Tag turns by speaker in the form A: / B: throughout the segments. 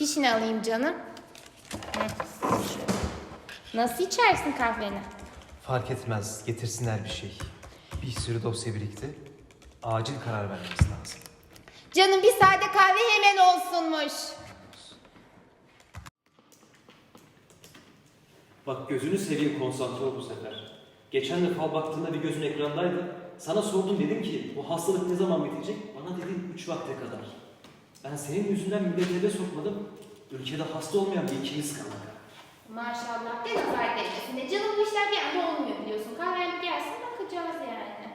A: ne alayım canım? Nasıl içersin kahveni?
B: Fark etmez. Getirsinler bir şey. Bir sürü dosya birikti. Acil karar vermemiz lazım.
A: Canım bir sade kahve hemen olsunmuş.
C: Bak gözünü seveyim konsantre ol bu sefer. Geçen de fal baktığında bir gözün ekrandaydı. Sana sordum dedim ki bu hastalık ne zaman bitecek? Bana dedin 3 vakte kadar. Ben senin yüzünden milleti eve sokmadım. Ülkede hasta olmayan bir ikimiz kaldık.
A: Maşallah de nazar değmesin de. Canım bu işler bir anda olmuyor biliyorsun. Kahven bir gelsin bakacağız yani.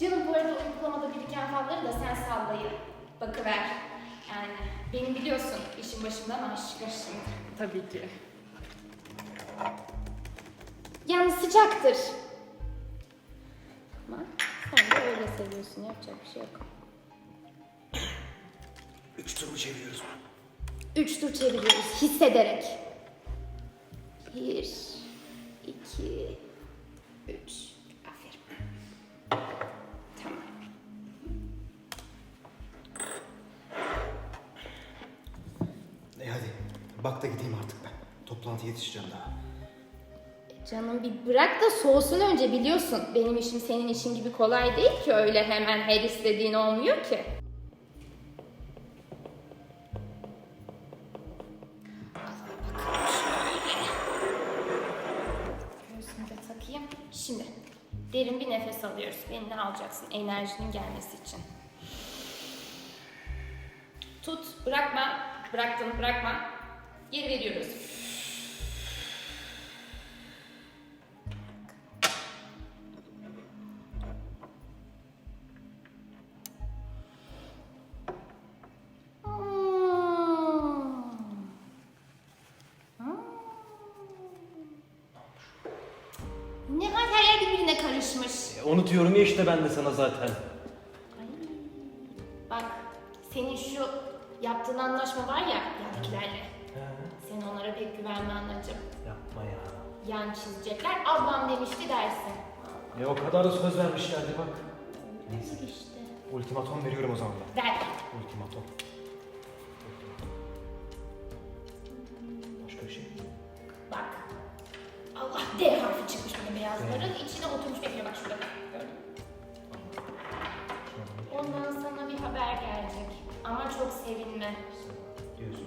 A: Canım bu arada uygulamada biriken falları da sen sallayıp bakıver. Yani benim biliyorsun işin başımdan aşık şimdi.
D: Tabii ki.
A: Yalnız sıcaktır. Öyle seviyorsun. Yapacak bir şey yok.
B: Üç tur mu çeviriyoruz?
A: Üç tur çeviriyoruz hissederek. Bir, iki, üç. Aferin. Tamam.
B: E hadi. Bak da gideyim artık ben. Toplantıya yetişeceğim daha.
A: Canım bir bırak da soğusun önce biliyorsun. Benim işim senin işin gibi kolay değil ki öyle hemen her istediğin olmuyor ki. Takayım. Şimdi derin bir nefes alıyoruz. Beni ne alacaksın enerjinin gelmesi için. Tut, bırakma. Bıraktın, bırakma. Geri veriyoruz.
C: E, onu diyorum ya işte ben de sana zaten.
A: Bak senin şu yaptığın anlaşma var ya yandakilerle. Sen onlara pek güvenme anacığım.
C: Yapma ya.
A: Yan çizecekler. Ablam demişti dersin.
C: E o kadar da söz vermişlerdi bak.
A: Neyse işte.
B: Ultimatom veriyorum o zaman ben.
A: Ver.
B: Ultimatom. Başka bir şey.
A: Bak. Allah D harfi çıkmış beyazların. içine oturmuş bekliyor bak şurada. Ondan sana bir haber gelecek. Ama çok sevinme.
B: Diyorsun.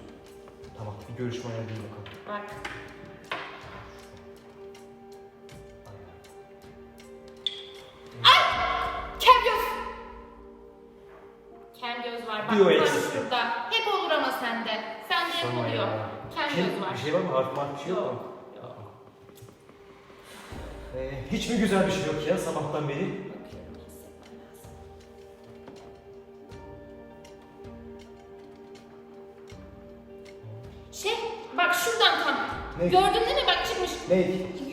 B: Tamam. Bir görüşme ayarlayayım bakalım.
A: Bak. Kem göz. Var. Bak
C: o
A: tam
C: eksik.
A: şurada. Hep olur ama sende. Sende hep
B: Sorma
A: oluyor.
B: ya.
A: Kem göz var.
B: bir şey var mı? Harf marf bir şey yok mu? Ee, hiç mi güzel bir şey yok ya sabahtan beri?
A: Şey, bak şuradan tam.
B: Ne?
A: Gördün değil mi? Bak çıkmış.
B: Ne?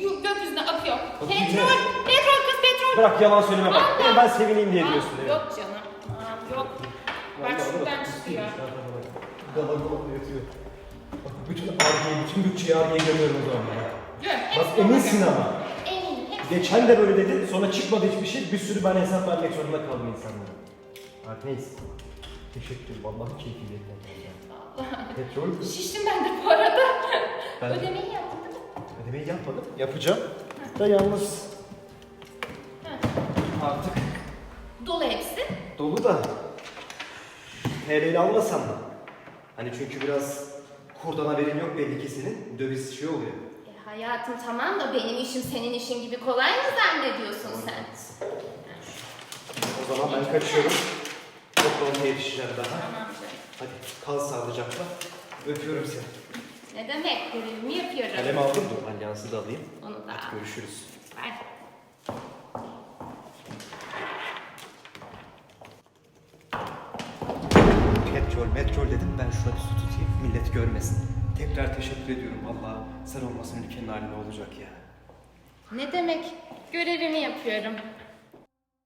A: Yu- Gökyüzüne akıyor.
B: Bakayım
A: Petrol,
B: ne?
A: petrol kız petrol.
B: Bırak yalan söyleme bak.
A: Allah!
B: Ben sevineyim diye
A: Aa,
B: diyorsun. değil mi?
A: Yok canım. Aa, yok. Bak şuradan çıkıyor.
B: Dala dala yatıyor. Bak bütün argeyi, bütün bütçeyi argeye gömüyorum o zaman. ben.
A: Gör,
B: Bak
A: hepsini
B: eminsin ama. Geçen de böyle dedin, sonra çıkmadı hiçbir şey. Bir sürü ben hesap vermek zorunda kaldım insanlara. Artık neyse. Teşekkür ederim. Vallahi keyifli Petrol
A: Şiştim ben de bu arada.
B: Ben-
A: Ödemeyi yaptın değil mi?
B: ödemeyi yapmadım. Yapacağım. Da yalnız artık
A: Dolu hepsi.
B: dolu da TL'li almasam mı? Hani çünkü biraz kurdan haberin yok belli ki senin. Döviz şey oluyor.
A: Hayatım tamam da benim işim senin işin gibi kolay mı zannediyorsun sen?
B: O zaman ben kaçıyorum. Toplantıya yetişeceğim daha.
A: Tamam canım.
B: Hadi kal sağlıcakla. Öpüyorum seni.
A: Ne demek? Görevimi yapıyorum.
B: Kalem aldım dur. Alyansı da alayım.
A: Onu da al.
B: Görüşürüz.
A: Ver.
B: Petrol, metrol dedim ben bir su tutayım millet görmesin. Tekrar teşekkür ediyorum valla. Sen olmasan ülkenin hali ne olacak ya.
A: Ne demek? Görevimi yapıyorum.